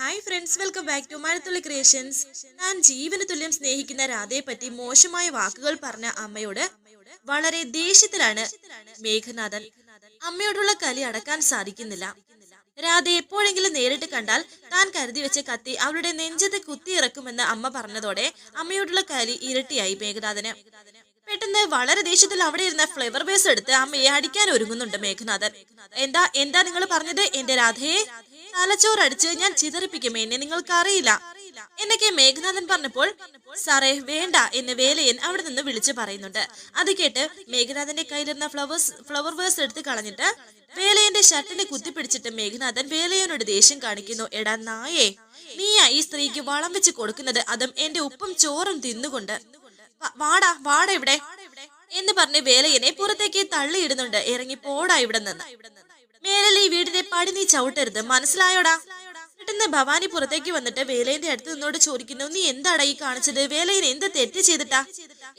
Hi friends welcome back to Mazhathulli creations താൻ ജീവന തുല്യം സ്നേഹിക്കുന്ന രാധയെ പറ്റി മോശമായ വാക്കുകൾ പറഞ്ഞ അമ്മയോട് വളരെ ദേഷ്യത്തിലാണ് മേഘനാഥൻ. അമ്മയോടുള്ള കലി അടക്കാൻ സാധിക്കുന്നില്ല. രാധ എപ്പോഴെങ്കിലും നേരിട്ട് കണ്ടാൽ താൻ കരുതി വെച്ച കത്തി അവളുടെ നെഞ്ചത്ത് കുത്തിയിറക്കുമെന്ന് അമ്മ പറഞ്ഞതോടെ അമ്മയോടുള്ള കലി ഇരട്ടിയായി മേഘനാഥന്. പെട്ടെന്ന് വളരെ ദേഷ്യത്തിൽ അവിടെ ഇരുന്ന ഫ്ലേവർ ബേസ് എടുത്ത് അമ്മയെ അടിക്കാൻ ഒരുങ്ങുന്നുണ്ട് മേഘനാഥൻ. എന്താ എന്താ നിങ്ങൾ പറഞ്ഞത് എന്റെ രാധയെ? തലച്ചോറടിച്ച് ഞാൻ ചിതറിപ്പിക്കും എന്നെ നിങ്ങൾക്ക് അറിയില്ല എന്നൊക്കെ മേഘനാഥൻ പറഞ്ഞപ്പോൾ സാറേ വേണ്ട എന്ന് വേലയൻ അവിടെ നിന്ന് വിളിച്ചു പറയുന്നുണ്ട്. അത് കേട്ട് മേഘനാഥന്റെ കയ്യിലിരുന്ന ഫ്ലവേഴ്സ് ഫ്ലവർ വേഴ്സ് എടുത്ത് കളഞ്ഞിട്ട് വേലയന്റെ ഷർട്ടിനെ കുത്തിപ്പിടിച്ചിട്ട് മേഘനാഥൻ വേലയനോട് ദേഷ്യം കാണിക്കുന്നു. എടാ നായേ നീയാ ഈ സ്ത്രീക്ക് വളം വെച്ച് കൊടുക്കുന്നത്? അതും എന്റെ ഉപ്പും ചോറും തിന്നുകൊണ്ട്. വാടാ വാടാ ഇവിടെ എന്ന് പറഞ്ഞ് വേലയനെ പുറത്തേക്ക് തള്ളിയിടുന്നുണ്ട്. ഇറങ്ങി പോടാ ഇവിടെ നിന്ന്. മേലിൽ ഈ വീടിന്റെ പടി നീ ചവിട്ടരുത്? മനസ്സിലായോടാ? പെട്ടെന്ന് ഭവാനി പുറത്തേക്ക് വന്നിട്ട് വേലയുടെ അടുത്ത് നിന്നോട് ചോദിക്കുന്നു നീ എന്താടാ ഈ കാണിച്ചത്? വേലയിൽ എന്ത് തെറ്റ് ചെയ്തിട്ടാ?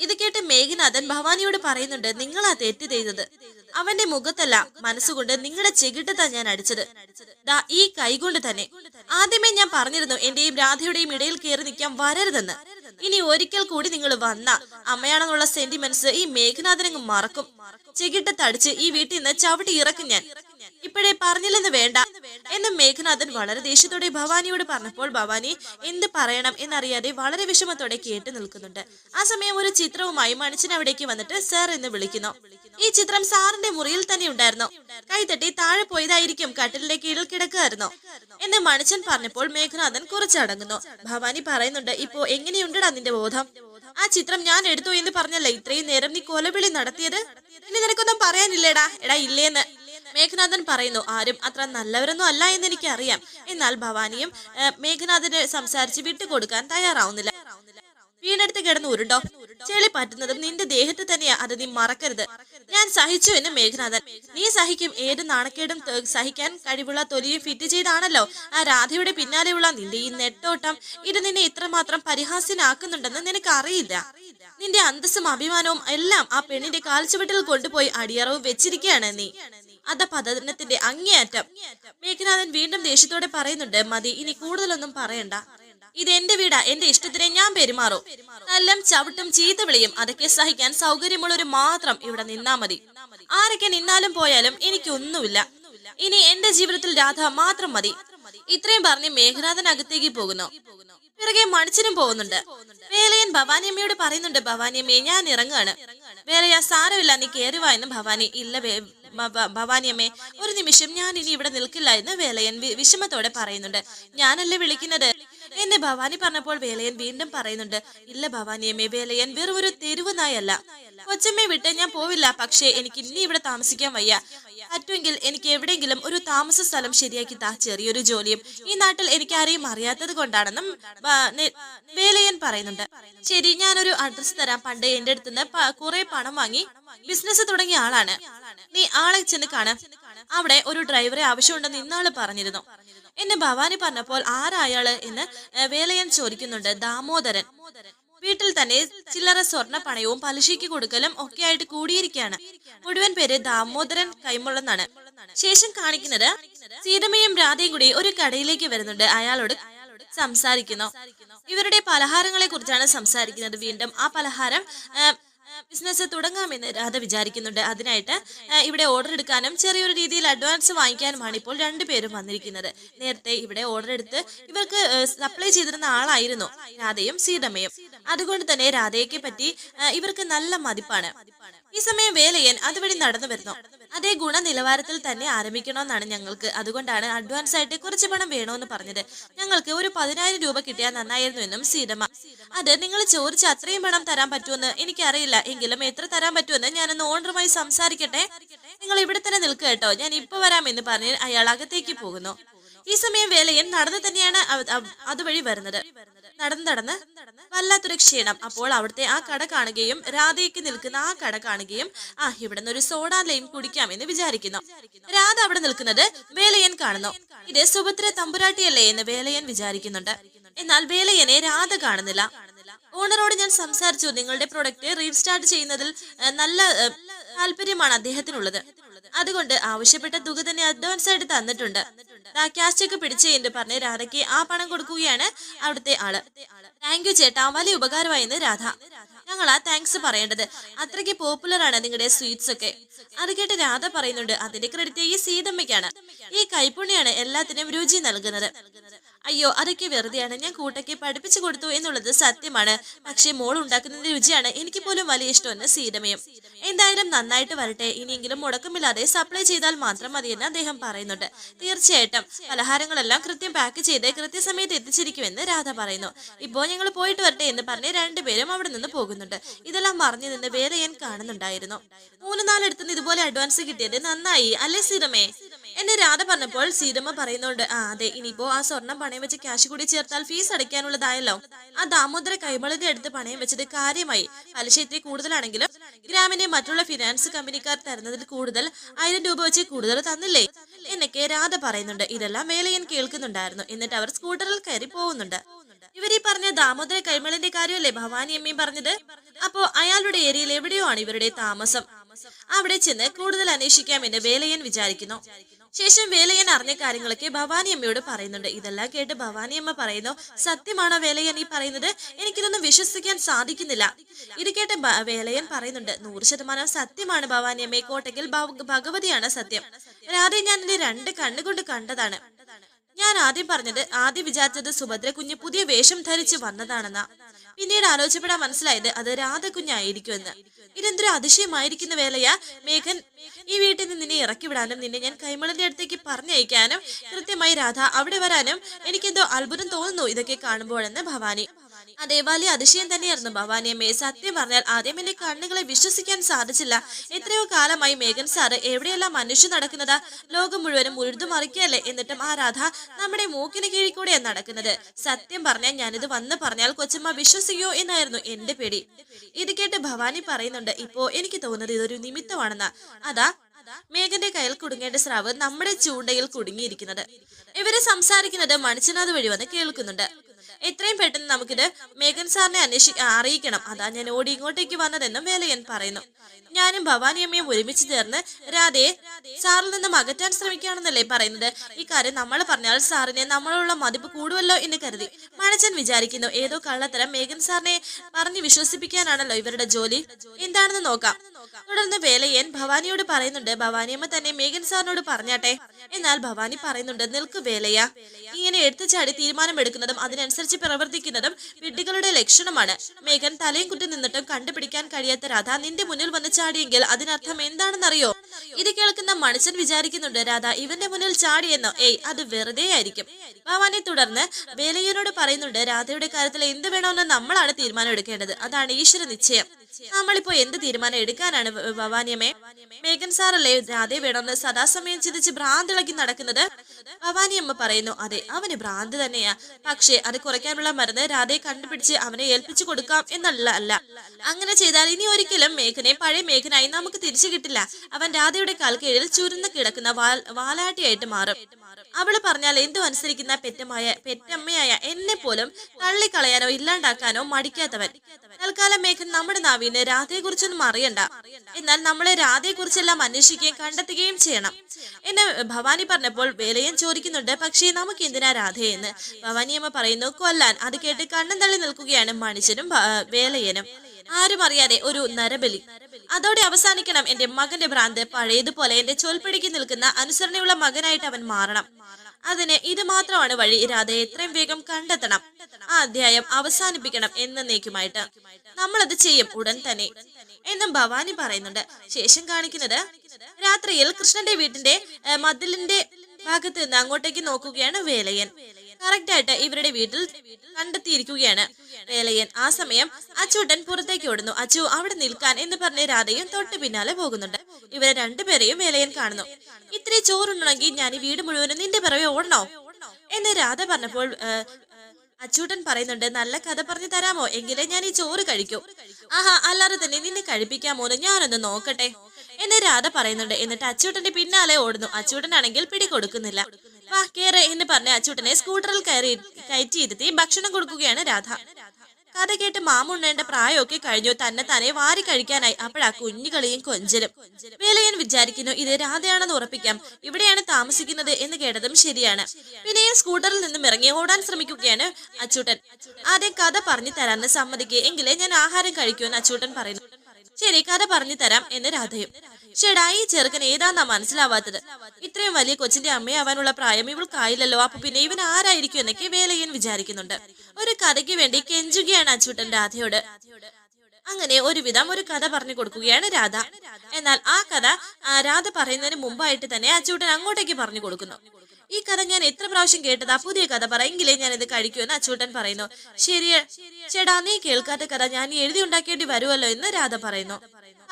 ഇത് കേട്ട് മേഘനാഥൻ ഭവാനിയോട് പറയുന്നുണ്ട് നിങ്ങളാ തെറ്റ് ചെയ്തത്. അവന്റെ മുഖത്തല്ല മനസ്സുകൊണ്ട് നിങ്ങളുടെ ചെകിട്ടത്താ ഞാൻ അടിച്ചത്. ദാ ഈ കൈകൊണ്ട് തന്നെ. ആദ്യമേ ഞാൻ പറഞ്ഞിരുന്നു എന്റെയും രാധയുടെയും ഇടയിൽ കയറി നിൽക്കാൻ വരരുതെന്ന്. ഇനി ഒരിക്കൽ കൂടി നിങ്ങൾ വന്ന അമ്മയാണെന്നുള്ള സെന്റിമെന്റ്സ് ഈ മേഘനാഥനങ്ങ് മറക്കും. ചെകിട്ടത്തടിച്ച് ഈ വീട്ടിൽ നിന്ന് ചവിട്ടി ഇറക്കും ഞാൻ. ഇപ്പോഴേ പറഞ്ഞില്ലെന്ന് വേണ്ട എന്ന് മേഘനാഥൻ വളരെ ദേഷ്യത്തോടെ ഭവാനിയോട് പറഞ്ഞപ്പോൾ ഭവാനി എന്ത് പറയണം? എന്നറിയാതെ വളരെ വിഷമത്തോടെ കേട്ടു നിൽക്കുന്നുണ്ട്. ആ സമയം ഒരു ചിത്രവുമായി മനുഷ്യൻ അവിടേക്ക് വന്നിട്ട് സർ എന്ന് വിളിക്കുന്നു. ഈ ചിത്രം സാറിന്റെ മുറിയിൽ തന്നെ ഉണ്ടായിരുന്നു. കൈതട്ടി താഴെ പോയതായിരിക്കും കട്ടിലിന്റെ കീഴിൽ കിടക്കുകയായിരുന്നു എന്ന് മനുഷ്യൻ പറഞ്ഞപ്പോൾ മേഘനാഥൻ കുറച്ചടങ്ങുന്നു ഭവാനി പറയുന്നുണ്ട് ഇപ്പോ എങ്ങനെയുണ്ടടാ നിന്റെ ബോധം? ആ ചിത്രം ഞാൻ എടുത്തു എന്ന് പറഞ്ഞല്ലേ ഇത്രയും നേരം നീ കൊലവിളി നടത്തിയത്? ഇനി നിനക്കൊന്നും പറയാനില്ലേടാ? എടാ ഇല്ലേന്ന്. മേഘനാഥൻ പറയുന്നു ആരും അത്ര നല്ലവരൊന്നും അല്ല എന്ന് എനിക്ക് അറിയാം എന്നാൽ ഭവാനിയും മേഘനാഥന് സംസാരിച്ച് വിട്ടുകൊടുക്കാൻ തയ്യാറാവുന്നില്ല. വീണെടുത്ത് കിടന്ന് ഉരുണ്ടോ? ചെളി പറ്റുന്നതും നിന്റെ ദേഹത്ത് തന്നെയാ. അത് നീ മറക്കരുത്. ഞാൻ സഹിച്ചു എന്ന് മേഘനാഥൻ. നീ സഹിക്കും. ഏത് നാണക്കേടും സഹിക്കാൻ കഴിവുള്ള തൊലിയും ഫിറ്റ് ചെയ്താണല്ലോ. ആ രാധയുടെ പിന്നാലെയുള്ള നിന്റെ ഈ നെട്ടോട്ടം ഇത് നിന്നെ ഇത്രമാത്രം പരിഹാസ്യനാക്കുന്നുണ്ടെന്ന് നിനക്ക് അറിയില്ല നിന്റെ അന്തസ്സും അഭിമാനവും എല്ലാം ആ പെണ്ണിന്റെ കാൽച്ചുവട്ടിൽ കൊണ്ടുപോയി അടിയറവ് വെച്ചിരിക്കുകയാണ് നീ. അത പതനത്തിന്റെ അങ്ങേയറ്റം. മേഘനാഥൻ വീണ്ടും ദേഷ്യത്തോടെ പറയുന്നുണ്ട് മതി ഇനി കൂടുതലൊന്നും പറയണ്ട. ഇത് എന്റെ വീടാ എന്റെ ഇഷ്ടത്തിനെ ഞാൻ പെരുമാറും. നല്ല ചവിട്ടും ചീത്ത വിളിയും അതൊക്കെ സഹിക്കാൻ സൗകര്യമുള്ളവര് മാത്രം ഇവിടെ നിന്നാ മതി. ആരൊക്കെ നിന്നാലും പോയാലും എനിക്കൊന്നുമില്ല. ഇനി എന്റെ ജീവിതത്തിൽ രാധ മാത്രം മതി. ഇത്രയും പറഞ്ഞ് മേഘനാഥൻ അകത്തേക്ക് പോകുന്നു. പിറകെ മണിച്ചനും പോകുന്നുണ്ട്. വേലയൻ ഭവാനിയമ്മയോട് പറയുന്നുണ്ട് ഭവാനിയമ്മയെ ഞാൻ ഇറങ്ങുകയാണ്. വേലയ സാരമില്ല നീ കയറുവാ എന്ന് ഭവാനി ഇല്ല ഭവാനിയമ്മേ ഒരു നിമിഷം ഞാൻ ഇനി ഇവിടെ നിൽക്കില്ല എന്ന് വേലയൻ വിഷമത്തോടെ പറയുന്നുണ്ട്. ഞാനല്ലേ വിളിക്കുന്നത്? എന്ന് ഭവാനി പറഞ്ഞപ്പോൾ വേലയൻ വീണ്ടും പറയുന്നുണ്ട്. ഇല്ല ഭവാനിയമ്മേ വേലയൻ വെറും ഒരു തെരുവ് നായല്ല. കൊച്ചമ്മയെ വിട്ട് ഞാൻ പോവില്ല പക്ഷേ എനിക്ക് ഇനി ഇവിടെ താമസിക്കാൻ വയ്യ. പറ്റുമെങ്കിൽ എനിക്ക് എവിടെയെങ്കിലും ഒരു താമസ സ്ഥലം ശരിയാക്കി താ ചെറിയൊരു ജോലിയും. ഈ നാട്ടിൽ എനിക്ക് ആരെയും അറിയാത്തത് കൊണ്ടാണെന്നും വേലയൻ പറയുന്നുണ്ട്. ശരി ഞാനൊരു അഡ്രസ് തരാം. പണ്ട് എന്റെ അടുത്ത് നിന്ന് കുറെ പണം വാങ്ങി ബിസിനസ് തുടങ്ങിയ ആളാണ്. നീ ആളെ ചെന്ന് കാണാം. അവിടെ ഒരു ഡ്രൈവറെ ആവശ്യമുണ്ടെന്ന് ഇന്നാൾ പറഞ്ഞിരുന്നു. എന്നെ ഭവാനി പറഞ്ഞപ്പോൾ ആരായാൾ എന്ന് വേലയൻ ചോദിക്കുന്നുണ്ട് ദാമോദരൻ. വീട്ടിൽ തന്നെ ചില്ലറ സ്വർണ പണയവും പലിശയ്ക്ക് കൊടുക്കലും ഒക്കെ ആയിട്ട് കൂടിയിരിക്കുകയാണ്. മുഴുവൻ പേര് ദാമോദരൻ കൈമുള്ളെന്നാണ്. ശേഷം കാണിക്കുന്നത് സീതമയും രാധയും കൂടി ഒരു കടയിലേക്ക് വരുന്നുണ്ട്. അയാളോട് സംസാരിക്കുന്നു. ഇവരുടെ പലഹാരങ്ങളെ കുറിച്ചാണ് സംസാരിക്കുന്നത്. വീണ്ടും ആ പലഹാരം ബിസിനസ് തുടങ്ങാമെന്ന് രാധ വിചാരിക്കുന്നുണ്ട്. അതിനായിട്ട് ഇവിടെ ഓർഡർ എടുക്കാനും ചെറിയൊരു രീതിയിൽ അഡ്വാൻസ് വാങ്ങിക്കാനുമാണ് ഇപ്പോൾ രണ്ടുപേരും വന്നിരിക്കുന്നത്. നേരത്തെ ഇവിടെ ഓർഡർ എടുത്ത് ഇവർക്ക് സപ്ലൈ ചെയ്തിരുന്ന ആളായിരുന്നു രാധയും സീതമ്മയും. അതുകൊണ്ട് തന്നെ രാധയ്ക്ക് പറ്റി ഇവർക്ക് നല്ല മതിപ്പാണ്. ഈ സമയം വേലയൻ അതുവഴി നടന്നു വരുന്നു. അതേ ഗുണനിലവാരത്തിൽ തന്നെ ആരംഭിക്കണമെന്നാണ് ഞങ്ങൾക്ക്. അതുകൊണ്ടാണ് അഡ്വാൻസ് ആയിട്ട് കുറച്ച് പണം വേണമെന്ന് പറഞ്ഞത്. ഞങ്ങൾക്ക് ഒരു പതിനായിരം രൂപ കിട്ടിയാൽ നന്നായിരുന്നു എന്നും സീതമ്മ അത് നിങ്ങൾ ചോദിച്ച അത്രയും പണം തരാൻ പറ്റുമെന്ന് എനിക്കറിയില്ല. എങ്കിലും എത്ര തരാൻ പറ്റുമെന്ന് ഞാനൊന്ന് ഓണറുമായി സംസാരിക്കട്ടെ? നിങ്ങൾ ഇവിടെ തന്നെ നിൽക്കുക കേട്ടോ. ഞാൻ ഇപ്പൊ വരാമെന്ന് പറഞ്ഞ് അയാൾ അകത്തേക്ക് പോകുന്നു. ഈ സമയം വേലയൻ നടന്നു തന്നെയാണ് അതുവഴി വരുന്നത്. നടന്ന് നടന്ന് വല്ലാത്തൊരു ക്ഷീണം. അപ്പോൾ അവിടുത്തെ ആ കട കാണുകയും രാധയ്ക്ക് നിൽക്കുന്ന ആ കട കാണുകയും ആ ഇവിടെ ഒരു സോഡ ലൈം കുടിക്കാമെന്ന് വിചാരിക്കുന്നു. രാധ അവിടെ നിൽക്കുന്നത് വേലയൻ കാണുന്നു. ഇത് സുഭദ്ര തമ്പുരാട്ടിയല്ലേ എന്ന് വേലയൻ വിചാരിക്കുന്നുണ്ട്. എന്നാൽ വേലയനെ രാധ കാണുന്നില്ല. ഓണറോട് ഞാൻ സംസാരിച്ചു. നിങ്ങളുടെ പ്രൊഡക്റ്റ് റീസ്റ്റാർട്ട് ചെയ്യുന്നതിൽ നല്ല താല്പര്യമാണ് അദ്ദേഹത്തിനുള്ളത്. അതുകൊണ്ട് ആവശ്യപ്പെട്ട തുക തന്നെ അഡ്വാൻസ് ആയിട്ട് തന്നിട്ടുണ്ട്. ക്യാഷ് ചെക്ക് പിടിച്ച് എന്ന് പറഞ്ഞ് രാധയ്ക്ക് ആ പണം കൊടുക്കുകയാണ് അവിടുത്തെ ആൾ. താങ്ക് യു ചേട്ടാ. വലിയ ഉപകാരമായി എന്ന് രാധ. ഞങ്ങളാ താങ്ക്സ് പറയേണ്ടത്. അത്രയ്ക്ക് പോപ്പുലർ ആണ് നിങ്ങളുടെ സ്വീറ്റ്സ് ഒക്കെ. അത് കേട്ട് രാധ പറയുന്നുണ്ട് അതിന്റെ ക്രെഡിറ്റ് ഈ സീതമ്മയ്ക്കാണ്. ഈ കൈപ്പുണ്യാണ് എല്ലാത്തിനും രുചി നൽകുന്നത്. അയ്യോ അതൊക്കെ വെറുതെയാണ്. ഞാൻ കൂട്ടയ്ക്ക് പഠിപ്പിച്ചു കൊടുത്തു എന്നുള്ളത് സത്യമാണ്. പക്ഷേ മോൾ ഉണ്ടാക്കുന്നതിന്റെ രുചിയാണ് എനിക്ക് പോലും വലിയ ഇഷ്ടമെന്ന് സീതമയും എന്തായാലും നന്നായിട്ട് വരട്ടെ. ഇനിയെങ്കിലും മുടക്കമില്ലാതെ സപ്ലൈ ചെയ്താൽ മാത്രം മതിയെന്ന് അദ്ദേഹം പറയുന്നുണ്ട്. തീർച്ചയായിട്ടും. പലഹാരങ്ങളെല്ലാം കൃത്യം പാക്ക് ചെയ്ത് കൃത്യസമയത്ത് എത്തിച്ചിരിക്കുമെന്ന് രാധ പറയുന്നു. ഇപ്പോൾ ഞങ്ങൾ പോയിട്ട് വരട്ടെ എന്ന് പറഞ്ഞ് രണ്ടുപേരും അവിടെ നിന്ന് പോകുന്നുണ്ട്. ഇതെല്ലാം മറിഞ്ഞു നിന്ന് വേലയൻ കാണുന്നുണ്ടായിരുന്നു. മൂന്ന് നാലെടുത്തുനിന്ന് ഇതുപോലെ അഡ്വാൻസ് കിട്ടിയത് നന്നായി. അല്ലേ സീതമേ എന്നെ രാധ പറഞ്ഞപ്പോൾ സീതമ്മ പറയുന്നുണ്ട് ആ അതെ ഇനിയിപ്പോ ആ സ്വർണം പണയം വെച്ച് ക്യാഷ് കൂടി ചേർത്താൽ ഫീസ് അടയ്ക്കാനുള്ളതായല്ലോ. ആ ദാമോദര കൈമളിന്റെ അടുത്ത് പണയം വെച്ചത് കാര്യമായി. പലിശ ഇത്തിരി കൂടുതലാണെങ്കിലും ഗ്രാമിനെ മറ്റുള്ള ഫിനാൻസ് കമ്പനിക്കാർ തരുന്നതിൽ കൂടുതൽ ആയിരം രൂപ വെച്ച് കൂടുതൽ തന്നില്ലേ? എന്നൊക്കെ രാധ പറയുന്നുണ്ട്. ഇതെല്ലാം മേലയൻ കേൾക്കുന്നുണ്ടായിരുന്നു. എന്നിട്ട് അവർ സ്കൂട്ടറിൽ കയറി പോകുന്നുണ്ട്. ഇവരീ പറഞ്ഞ ദാമോദര കൈമളിന്റെ കാര്യമല്ലേ ഭവാനി അമ്മയും പറഞ്ഞത്? അപ്പോ അയാളുടെ ഏരിയയിൽ എവിടെയോ ആണ് ഇവരുടെ താമസം. അവിടെ ചെന്ന് കൂടുതൽ അന്വേഷിക്കാമെന്ന് വേലയൻ വിചാരിക്കുന്നു. ശേഷം വേലയൻ അറിഞ്ഞ കാര്യങ്ങളൊക്കെ ഭവാനി അമ്മയോട് പറയുന്നുണ്ട്. ഇതെല്ലാം കേട്ട് ഭവാനി അമ്മ പറയുന്നു സത്യമാണോ വേലയൻ ഈ പറയുന്നത്? എനിക്കിതൊന്നും വിശ്വസിക്കാൻ സാധിക്കുന്നില്ല. ഇത് കേട്ട് വേലയൻ പറയുന്നുണ്ട് നൂറ് ശതമാനം സത്യമാണ് ഭവാനി അമ്മയെ കോട്ടെങ്കിൽ ഭഗവതിയാണ് സത്യം. രാധെ ഞാൻ എന്റെ രണ്ട് കണ്ണുകൊണ്ട് കണ്ടതാണ്. ഞാൻ ആദ്യം പറഞ്ഞത് ആദ്യം വിചാരിച്ചത് സുഭദ്ര കുഞ്ഞ് പുതിയ വേഷം ധരിച്ച് വന്നതാണെന്ന. പിന്നീട് ആലോചിച്ചപ്പെടാൻ മനസ്സിലായത് അത് രാധ എന്ന് ഇതെന്തൊരു അതിശയമായിരിക്കുന്ന വേലയാ. മേഘൻ ഈ വീട്ടിൽ നിന്ന് നിന്നെ ഇറക്കി വിടാനും നിന്നെ ഞാൻ കൈമളിന്റെ അടുത്തേക്ക് പറഞ്ഞയക്കാനും കൃത്യമായി രാധ അവിടെ വരാനും എനിക്കെന്തോ അത്ഭുതം തോന്നുന്നു ഇതൊക്കെ കാണുമ്പോഴെന്ന് ഭവാനി. അതെ വലിയ അതിശയം തന്നെയായിരുന്നു. ഭവാനിയമ്മയെ സത്യം പറഞ്ഞാൽ ആദ്യം എന്റെ കണ്ണുകളെ വിശ്വസിക്കാൻ സാധിച്ചില്ല. എത്രയോ കാലമായി മേഘൻ സാറ് എവിടെയെല്ലാം മനുഷ്യ നടക്കുന്നത്? ലോകം മുഴുവനും ഉഴുതു മറിക്കല്ലേ എന്നിട്ടും ആ രാധ നമ്മുടെ മൂക്കിന് കീഴിൽ കൂടെയാണ് നടക്കുന്നത്. സത്യം പറഞ്ഞാൽ ഞാനിത് വന്ന് പറഞ്ഞാൽ കൊച്ചമ്മ വിശ്വസിക്കോ എന്നായിരുന്നു എന്റെ പേടി. ഇത് കേട്ട് ഭവാനി പറയുന്നുണ്ട് ഇപ്പോ എനിക്ക് തോന്നുന്നത് ഇതൊരു നിമിത്തമാണെന്ന്. അതാ മേഘന്റെ കയ്യിൽ കുടുങ്ങേണ്ട സ്രാവ് നമ്മുടെ ചൂണ്ടയിൽ കുടുങ്ങിയിരിക്കുന്നത്. ഇവരെ സംസാരിക്കുന്നത് മണിച്ചനാഥ് വഴി വന്ന് കേൾക്കുന്നുണ്ട്. എത്രയും പെട്ടെന്ന് നമുക്കിത് മേഘൻ സാറിനെ അന്വേഷി അറിയിക്കണം. അതാ ഞാൻ ഓടി ഇങ്ങോട്ടേക്ക് വന്നതെന്നും വേലയൻ പറയുന്നു. ഞാനും ഭവാനിയമ്മയും ഒരുമിച്ച് ചേർന്ന് രാധയെ സാറിൽ നിന്നും അകറ്റാൻ ശ്രമിക്കുകയാണെന്നല്ലേ പറയുന്നത്? ഇക്കാര്യം കാര്യം നമ്മൾ പറഞ്ഞാൽ സാറിനെ നമ്മളുള്ള മതിപ്പ് കൂടുമല്ലോ എന്ന് കരുതി. മണച്ചൻ വിചാരിക്കുന്നു ഏതോ കള്ളത്തരം മേഘൻ സാറിനെ പറഞ്ഞ് വിശ്വസിപ്പിക്കാനാണല്ലോ ഇവരുടെ ജോലി. എന്താണെന്ന് നോക്കാം. തുടർന്ന് വേലയൻ ഭവാനിയോട് പറയുന്നുണ്ട് ഭവാനിയമ്മ തന്നെ മേഘൻ സാറിനോട് പറഞ്ഞാട്ടെ? എന്നാൽ ഭവാനി പറയുന്നുണ്ട് നിൽക്ക് വേലയ ഇങ്ങനെ എടുത്തുചാടി തീരുമാനമെടുക്കുന്നതും അതിനനുസരിച്ച് പ്രവർത്തിക്കുന്നതും വിഡ്ഢികളുടെ ലക്ഷണമാണ്. മേഘൻ തലയും കുത്തി നിന്നിട്ടും കണ്ടുപിടിക്കാൻ കഴിയാത്ത രാധ നിന്റെ മുന്നിൽ വന്ന് ചാടിയെങ്കിൽ അതിനർത്ഥം എന്താണെന്നറിയോ? ഇത് കേൾക്കുന്ന മനുഷ്യൻ വിചാരിക്കുന്നുണ്ട് രാധ ഇവന്റെ മുന്നിൽ ചാടിയെന്നോ? ഏയ് അത് വെറുതെ ആയിരിക്കും. ഭവാനി തുടർന്ന് വേലയ്യനോട് പറയുന്നുണ്ട് രാധയുടെ കാര്യത്തിൽ എന്ത് വേണമെന്ന് നമ്മളാണ് തീരുമാനം എടുക്കേണ്ടത് അതാണ് ഈശ്വര നിശ്ചയം. നമ്മളിപ്പോ എന്ത് തീരുമാനം എടുക്കാനാണ് ഭവാനിയമ്മേ? മേഘൻ സാറല്ലേ രാധേ വേണമെന്ന് സദാസമയം ചിന്തിച്ച് ഭ്രാന്തിളക്കി നടക്കുന്നത്? ഭവാനിയമ്മ പറയുന്നു അതെ അവന് ഭ്രാന്ത് തന്നെയാ. പക്ഷേ അത് കുറയ്ക്കാനുള്ള മരുന്ന് രാധയെ കണ്ടുപിടിച്ച് അവനെ ഏൽപ്പിച്ചു കൊടുക്കാം എന്നല്ല അല്ല. അങ്ങനെ ചെയ്താൽ ഇനി ഒരിക്കലും മേഘനെ പഴയ മേഘനായി നമുക്ക് തിരിച്ചു കിട്ടില്ല. അവൻ രാധയുടെ കാൽക്കീഴിൽ ചുരുന്ന് കിടക്കുന്ന വാലാട്ടിയായിട്ട് മാറും. അവൾ പറഞ്ഞാൽ എന്തു അനുസരിക്കുന്ന പെറ്റമായ പെറ്റമ്മയായ എന്നെ പോലും തള്ളിക്കളയാനോ ഇല്ലാണ്ടാക്കാനോ മടിക്കാത്തവൻ. തൽക്കാലം മേഘൻ നമ്മുടെ നാവിന് രാധയെ കുറിച്ചൊന്നും അറിയണ്ട. എന്നാൽ നമ്മളെ രാധയെ കുറിച്ചെല്ലാം അന്വേഷിക്കുകയും കണ്ടെത്തുകയും ചെയ്യണം. എന്നെ ഭവാനി പറഞ്ഞപ്പോൾ വേലയൻ ചോദിക്കുന്നുണ്ട് പക്ഷേ നമുക്ക് എന്തിനാ രാധയെന്ന് ഭവാനിയമ്മ പറയുന്നു കൊല്ലാൻ. അത് കേട്ട് കണ്ണൻ തള്ളി നിൽക്കുകയാണ് മനുഷ്യനും വേലയനും. ആരും അറിയാതെ ഒരു നരബലി. അതോടെ അവസാനിക്കണം. എന്റെ മകന്റെ ഭ്രാന്ത് പഴയതുപോലെ എന്റെ ചോൽപ്പിടിക്ക് നിൽക്കുന്ന അനുസരണയുള്ള മകനായിട്ട് അവൻ മാറണം. അതിന് ഇത് മാത്രമാണ് വഴി. രാധയെ എത്രയും വേഗം കണ്ടെത്തണം. ആ അധ്യായം അവസാനിപ്പിക്കണം എന്നേക്കുമായിട്ട്. നമ്മളത് ചെയ്യും ഉടൻ തന്നെ. എന്നും ഭവാനി പറയുന്നുണ്ട്. ശേഷം കാണിക്കുന്നത് രാത്രിയിൽ കൃഷ്ണന്റെ വീട്ടിന്റെ മതിലിന്റെ ഭാഗത്ത് നിന്ന് അങ്ങോട്ടേക്ക് നോക്കുകയാണ് വേലയൻ. കറക്റ്റ് ആയിട്ട് ഇവരുടെ വീട്ടിൽ കണ്ടെത്തിയിരിക്കുകയാണ് വേലയൻ. ആ സമയം അച്ചൂട്ടൻ പുറത്തേക്ക് ഓടുന്നു. അച്ചു അവിടെ നിൽക്കാൻ എന്ന് പറഞ്ഞ് രാധയും തൊട്ട് പിന്നാലെ പോകുന്നുണ്ട്. ഇവരെ രണ്ടുപേരെയും വേലയൻ കാണുന്നു. ഇത്തിരി ചോറുണ്ടെങ്കിൽ ഞാൻ ഈ വീട് മുഴുവനും നിന്റെ പിറവെ ഓടണോ? എന്ന് രാധ പറഞ്ഞപ്പോൾ അച്ചൂട്ടൻ പറയുന്നുണ്ട് നല്ല കഥ പറഞ്ഞു തരാമോ? എങ്കിലേ ഞാൻ ഈ ചോറ് കഴിക്കൂ. ആഹാ അല്ലാതെ തന്നെ നിന്നെ കഴിപ്പിക്കാമോ എന്ന് ഞാനൊന്ന് നോക്കട്ടെ. എന്ന് രാധ പറയുന്നുണ്ട്. എന്നിട്ട് അച്ചൂട്ടന്റെ പിന്നാലെ ഓടുന്നു. അച്ചൂട്ടനാണെങ്കിൽ പിടി കൊടുക്കുന്നില്ല. വാ കേറെ എന്ന് പറഞ്ഞ് അച്ചൂട്ടനെ സ്കൂട്ടറിൽ കയറി കയറ്റി ഇരുത്തി ഭക്ഷണം കൊടുക്കുകയാണ് രാധ. കഥ കേട്ട് മാമുണ്ണേണ്ട പ്രായമൊക്കെ കഴിഞ്ഞു. തന്നെ തന്നെ വാരി കഴിക്കാനായി അപ്പോഴാ കുഞ്ഞുകളിയും കൊഞ്ചലും. വേലയൻ വിചാരിക്കുന്നു ഇത് രാധയാണെന്ന് ഉറപ്പിക്കാം. ഇവിടെയാണ് താമസിക്കുന്നത് എന്ന് കേട്ടതും ശരിയാണ്. വിനയൻ സ്കൂട്ടറിൽ നിന്നും ഇറങ്ങി ഓടാൻ ശ്രമിക്കുകയാണ് അച്ചൂട്ടൻ. ആദ്യം കഥ പറഞ്ഞു തരാമെന്ന് സമ്മതിക്കുക എങ്കിലേ ഞാൻ ആഹാരം കഴിക്കൂ എന്ന് അച്ചൂട്ടൻ പറയുന്നു. ശരി കഥ പറഞ്ഞു തരാം എന്ന് രാധയും. ചേടാ ഈ ചെറുക്കൻ ഏതാന്നാ മനസ്സിലാവാത്തത്? ഇത്രയും വലിയ കൊച്ചിന്റെ അമ്മയാവാനുള്ള പ്രായം ഇവൾക്കായില്ലല്ലോ. അപ്പൊ പിന്നെ ഇവൻ ആരായിരിക്കും എന്നൊക്കെ വേലയൻ വിചാരിക്കുന്നുണ്ട്. ഒരു കഥയ്ക്ക് വേണ്ടി കെഞ്ചുകയാണ് അച്ചൂട്ടൻ രാധയോട്. അങ്ങനെ ഒരുവിധം ഒരു കഥ പറഞ്ഞു കൊടുക്കുകയാണ് രാധ. എന്നാൽ ആ കഥ രാധ പറയുന്നതിന് മുമ്പായിട്ട് തന്നെ അച്ചൂട്ടൻ അങ്ങോട്ടേക്ക് പറഞ്ഞു കൊടുക്കുന്നു. ഈ കഥ ഞാൻ എത്ര പ്രാവശ്യം കേട്ടതാ? പുതിയ കഥ പറയെങ്കിലേ ഞാൻ ഇത് കഴിക്കുമെന്ന് അച്ചൂട്ടൻ പറയുന്നു. ശരിയ ചേടാ നീ കേൾക്കാത്ത കഥ ഞാൻ എഴുതി ഉണ്ടാക്കേണ്ടി വരുമല്ലോ എന്ന് രാധ പറയുന്നു.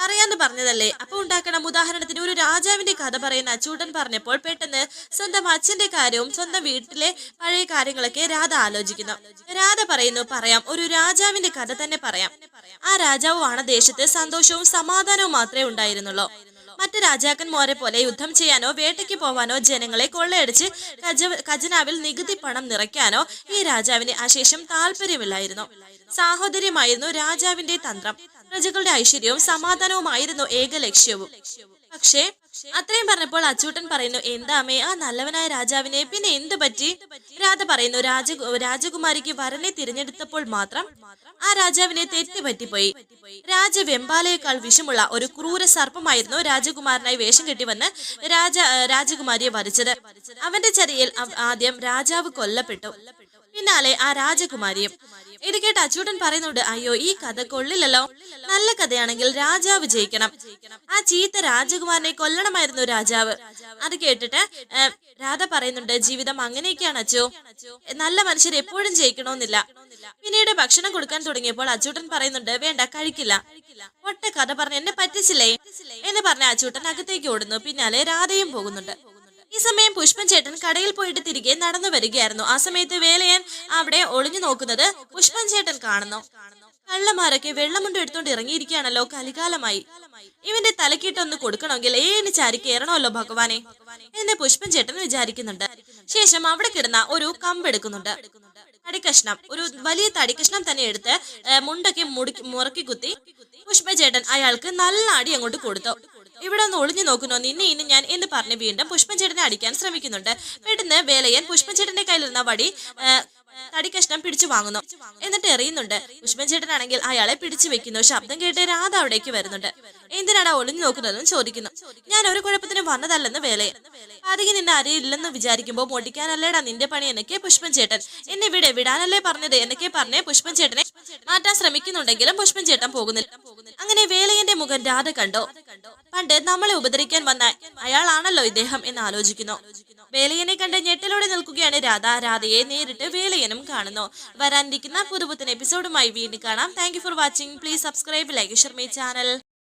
അറിയാന്ന് പറഞ്ഞതല്ലേ? അപ്പൊ ഉണ്ടാക്കണം. ഉദാഹരണത്തിന് ഒരു രാജാവിന്റെ കഥ പറയുന്ന അച്ചൂട്ടൻ പറഞ്ഞപ്പോൾ പെട്ടെന്ന് സ്വന്തം അച്ഛന്റെ കാര്യവും സ്വന്തം വീട്ടിലെ പഴയ കാര്യങ്ങളൊക്കെ രാധ ആലോചിക്കുന്നു. രാധ പറയുന്നു പറയാം ഒരു രാജാവിന്റെ കഥ തന്നെ പറയാം. ആ രാജാവുമാണ് ദേശത്ത് സന്തോഷവും സമാധാനവും മാത്രമേ ഉണ്ടായിരുന്നുള്ളൂ. മറ്റു രാജാക്കന്മാരെ പോലെ യുദ്ധം ചെയ്യാനോ വേട്ടയ്ക്ക് പോവാനോ ജനങ്ങളെ കൊള്ളയടിച്ച് ഖജനാവിൽ നികുതി പണം നിറയ്ക്കാനോ ഈ രാജാവിന് അശേഷം താല്പര്യമില്ലായിരുന്നു. സാഹോദര്യമായിരുന്നു രാജാവിന്റെ തന്ത്രം. പ്രജകളുടെ ഐശ്വര്യവും സമാധാനവുമായിരുന്നു ഏക ലക്ഷ്യവും. പക്ഷേ അത്രയും പറഞ്ഞപ്പോൾ അച്ചൂട്ടൻ പറയുന്നു എന്താ അമ്മേ ആ നല്ലവനായ രാജാവിനെ പിന്നെ എന്ത് പറ്റി? രാധ പറയുന്നു രാജ രാജകുമാരിക്ക് വരനെ തിരഞ്ഞെടുത്തപ്പോൾ മാത്രം ആ രാജാവിനെ തെറ്റ് പറ്റിപ്പോയി രാജവെമ്പാലയേക്കാൾ വിഷമുള്ള ഒരു ക്രൂര സർപ്പമായിരുന്നു രാജകുമാരനായി വേഷം കെട്ടി വന്ന് രാജ രാജകുമാരിയെ വധിച്ചത്. അവന്റെ ചരിയിൽ ആദ്യം രാജാവ് കൊല്ലപ്പെട്ടു. പിന്നാലെ ആ രാജകുമാരിയും ഇത് കേട്ട് അച്ചൂട്ടൻ പറയുന്നുണ്ട് അയ്യോ ഈ കഥ കൊള്ളില്ലല്ലോ. നല്ല കഥയാണെങ്കിൽ രാജാവ് ജയിക്കണം. ആ ചീത്ത രാജകുമാരനെ കൊല്ലണമായിരുന്നു രാജാവ്. അത് കേട്ടിട്ട് രാധ പറയുന്നുണ്ട് ജീവിതം അങ്ങനെയൊക്കെയാണ് അച്ചു. നല്ല മനുഷ്യർ എപ്പോഴും ജയിക്കണമെന്നില്ല. പിന്നീട് ഭക്ഷണം കൊടുക്കാൻ തുടങ്ങിയപ്പോൾ അച്ചൂട്ടൻ പറയുന്നുണ്ട് വേണ്ട കഴിക്കില്ല. ഒട്ട കഥ പറഞ്ഞ് എന്നെ പറ്റിച്ചില്ലേ? എന്ന് പറഞ്ഞ അച്ചൂട്ടൻ അകത്തേക്ക് ഓടുന്നു. പിന്നാലെ രാധയും പോകുന്നുണ്ട്. ഈ സമയം പുഷ്പൻ ചേട്ടൻ കടയിൽ പോയിട്ട് തിരികെ നടന്നു വരികയായിരുന്നു. ആ സമയത്ത് വേലയൻ അവിടെ ഒളിഞ്ഞു നോക്കുന്നത് പുഷ്പൻ ചേട്ടൻ കാണുന്നു. കള്ളന്മാരൊക്കെ വെള്ളമുണ്ട് എടുത്തോണ്ട് ഇറങ്ങിയിരിക്കുകയാണല്ലോ കലികാലമായി. ഇവന്റെ തലക്കിട്ടൊന്ന് കൊടുക്കണമെങ്കിൽ ഏന് ചാരി കയറണമല്ലോ ഭഗവാനെ എന്ന് പുഷ്പൻ ചേട്ടൻ വിചാരിക്കുന്നുണ്ട്. ശേഷം അവിടെ കിടന്ന ഒരു കമ്പെടുക്കുന്നുണ്ട് തടിക്കഷ്ണം ഒരു വലിയ തടിക്കഷ്ണം തന്നെ എടുത്ത് മുണ്ടൊക്കെ മുടുക്കി മുറക്കി കുത്തി പുഷ്പചേട്ടൻ അയാൾക്ക് നല്ല അടി അങ്ങോട്ട് കൊടുത്തു. ഇവിടെ ഒന്ന് ഒളിഞ്ഞു നോക്കുന്നോ. നിന്നെ ഇന്ന് ഞാൻ എന്ന് പറഞ്ഞ് വീണ്ടും പുഷ്പഞ്ചേട്ടനെ അടിക്കാൻ ശ്രമിക്കുന്നുണ്ട്. പെട്ടെന്ന് വേലയൻ പുഷ്പഞ്ചേട്ടന്റെ കയ്യിലിരുന്ന വടി തടിക്കഷ്ണം പിടിച്ചു വാങ്ങുന്നു. എന്നിട്ട് എറിയുന്നുണ്ട്. പുഷ്പചേട്ടനാണെങ്കിൽ അയാളെ പിടിച്ചു വെക്കുന്നു. ശബ്ദം കേട്ട് രാധ അവിടേക്ക് വരുന്നുണ്ട്. എന്തിനാടാ ഒളിഞ്ഞു നോക്കുന്നതെന്ന് ചോദിക്കുന്നു. ഞാൻ ഒരു കുഴപ്പത്തിനും വന്നതല്ലെന്ന് വേലയെ അധികം നിന്നെ അറിയില്ലെന്ന് വിചാരിക്കുമ്പോൾ മോട്ടിക്കാനല്ലേടാ നിന്റെ പണി എന്നൊക്കെ പുഷ്പൻ ചേട്ടൻ. എന്നെ വിടെ വിടാനല്ലേ പറഞ്ഞത് എന്നൊക്കെ പറഞ്ഞ് പുഷ്പൻ ചേട്ടനെ മാറ്റാൻ ശ്രമിക്കുന്നുണ്ടെങ്കിലും പുഷ്പൻ ചേട്ടൻ പോകുന്നില്ല. അങ്ങനെ വേലയന്റെ മുഖം രാധ കണ്ടോ? പണ്ട് നമ്മളെ ഉപദ്രവിക്കാൻ വന്ന അയാളാണല്ലോ ഇദ്ദേഹം എന്ന് ആലോചിക്കുന്നു. വേലയനെ കണ്ട് ഞെട്ടലോടെ നിൽക്കുകയാണ് രാധ. രാധയെ നേരിട്ട് വേലയനും കാണുന്നു. വരാനിരിക്കുന്ന പുതുപുത്തൻ എപ്പിസോഡുമായി വീണ്ടും കാണാം. Thank for watching please subscribe like share my channel